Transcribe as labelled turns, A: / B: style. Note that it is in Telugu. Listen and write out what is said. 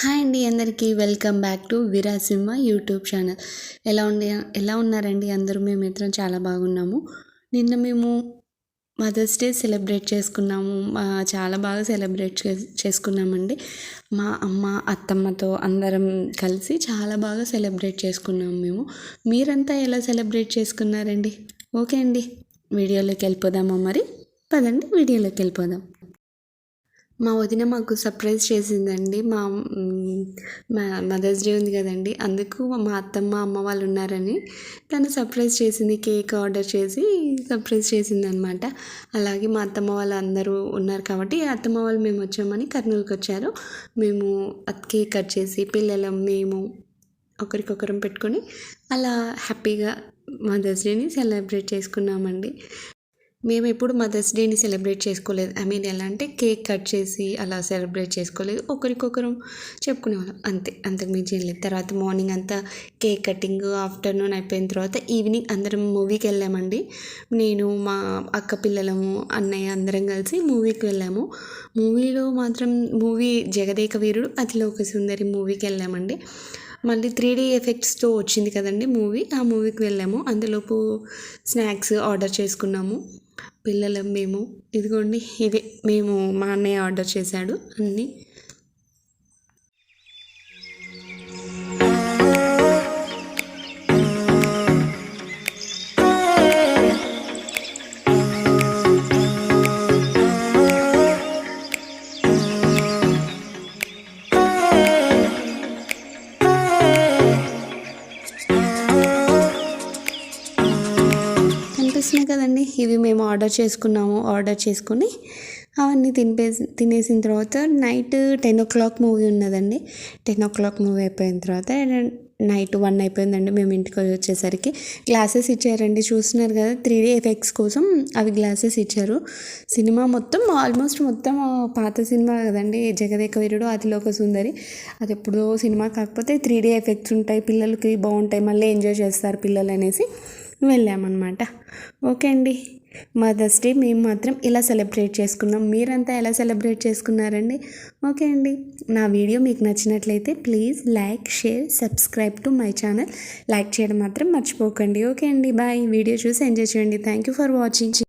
A: హాయ్ అండి అందరికీ. Welcome back to Virasimha YouTube channel ఎలా ఉండే ఎలా ఉన్నారండి? అందరూ మేము ఇద్దరం చాలా బాగున్నాము. నిన్న మేము మదర్స్ డే సెలబ్రేట్ చేసుకున్నాము. మా చాలా బాగా సెలబ్రేట్ చే చేసుకున్నామండి. మా అమ్మ అత్తమ్మతో అందరం కలిసి చాలా బాగా సెలబ్రేట్ చేసుకున్నాము మేము. మీరంతా ఎలా సెలబ్రేట్ చేసుకున్నారండి? ఓకే అండి. వీడియోలోకి వెళ్ళిపోదామా మరి? పదండి వీడియోలోకి వెళ్ళిపోదాం. మా వదిన మాకు సర్ప్రైజ్ చేసిందండి. మా మా మదర్స్ డే ఉంది కదండి. అందుకు మా అత్తమ్మ అమ్మ వాళ్ళు ఉన్నారని తను సర్ప్రైజ్ చేసింది. కేక్ ఆర్డర్ చేసి సర్ప్రైజ్ చేసింది అనమాట అలాగే మా అత్తమ్మ వాళ్ళు అందరూ ఉన్నారు కాబట్టి అత్తమ్మ వాళ్ళు మేము వచ్చామని కర్నూలుకి వచ్చారు. మేము కేక్ కట్ చేసి పిల్లలం మేము ఒకరికొకరం పెట్టుకొని అలా హ్యాపీగా మదర్స్ డేని సెలబ్రేట్ చేసుకున్నామండి. మేము ఎప్పుడు మదర్స్ డేని సెలబ్రేట్ చేసుకోలేదు. ఐ మీన్ ఎలా అంటే కేక్ కట్ చేసి అలా సెలబ్రేట్ చేసుకోలేదు. ఒకరికొకరం చెప్పుకునేవాళ్ళం. అంతే. అంతకు మించి ఏం లేదు. తర్వాత మార్నింగ్ అంతా కేక్ కటింగ్ ఆఫ్టర్నూన్ అయిపోయిన తర్వాత ఈవినింగ్ అందరం మూవీకి వెళ్ళామండి. నేను మా అక్క పిల్లలము అన్నయ్య అందరం కలిసి మూవీకి వెళ్ళాము. మూవీలో మాత్రం మూవీ జగదేక వీరుడు అతిలోక సుందరి మూవీకి వెళ్ళామండి. మళ్ళీ త్రీ డీ ఎఫెక్ట్స్తో వచ్చింది కదండి మూవీ. ఆ మూవీకి వెళ్ళాము. అందులోపు స్నాక్స్ ఆర్డర్ చేసుకున్నాము. పిల్లలం మేము. ఇదిగోండి ఇవే మేము మా అన్నయ్య ఆర్డర్ చేశాడు అన్నీ. చూసినా కదండి ఇవి మేము ఆర్డర్ చేసుకున్నాము ఆర్డర్ చేసుకుని అవన్నీ తినిపే తినేసిన తర్వాత night ten o'clock movie ఉన్నదండి. టెన్ ఓ క్లాక్ మూవీ అయిపోయిన తర్వాత నైట్ వన్ అయిపోయిందండి మేము ఇంటికి వచ్చేసరికి. గ్లాసెస్ ఇచ్చారండి చూస్తున్నారు కదా త్రీ డీ ఎఫెక్ట్స్ కోసం అవి గ్లాసెస్ ఇచ్చారు. సినిమా మొత్తం ఆల్మోస్ట్ మొత్తం పాత సినిమా కదండి జగదేక వీరుడు అతిలోక సుందరి. అది ఎప్పుడో సినిమా కాకపోతే త్రీ డీ ఎఫెక్ట్స్ ఉంటాయి పిల్లలకి బాగుంటాయి మళ్ళీ ఎంజాయ్ చేస్తారు పిల్లలు అనేసి వెళ్ళామన్నమాట. ఓకే అండి. మదర్స్ డే మేము మాత్రం ఇలా సెలబ్రేట్ చేసుకున్నాం. మీరంతా ఎలా సెలబ్రేట్ చేసుకున్నారండి? ఓకే అండి. నా వీడియో మీకు నచ్చినట్లయితే please like share subscribe to my channel. Like చేయడం మాత్రం మర్చిపోకండి. ఓకే అండి. బాయ్. వీడియో చూసి ఎంజాయ్ చేయండి. Thank you for watching.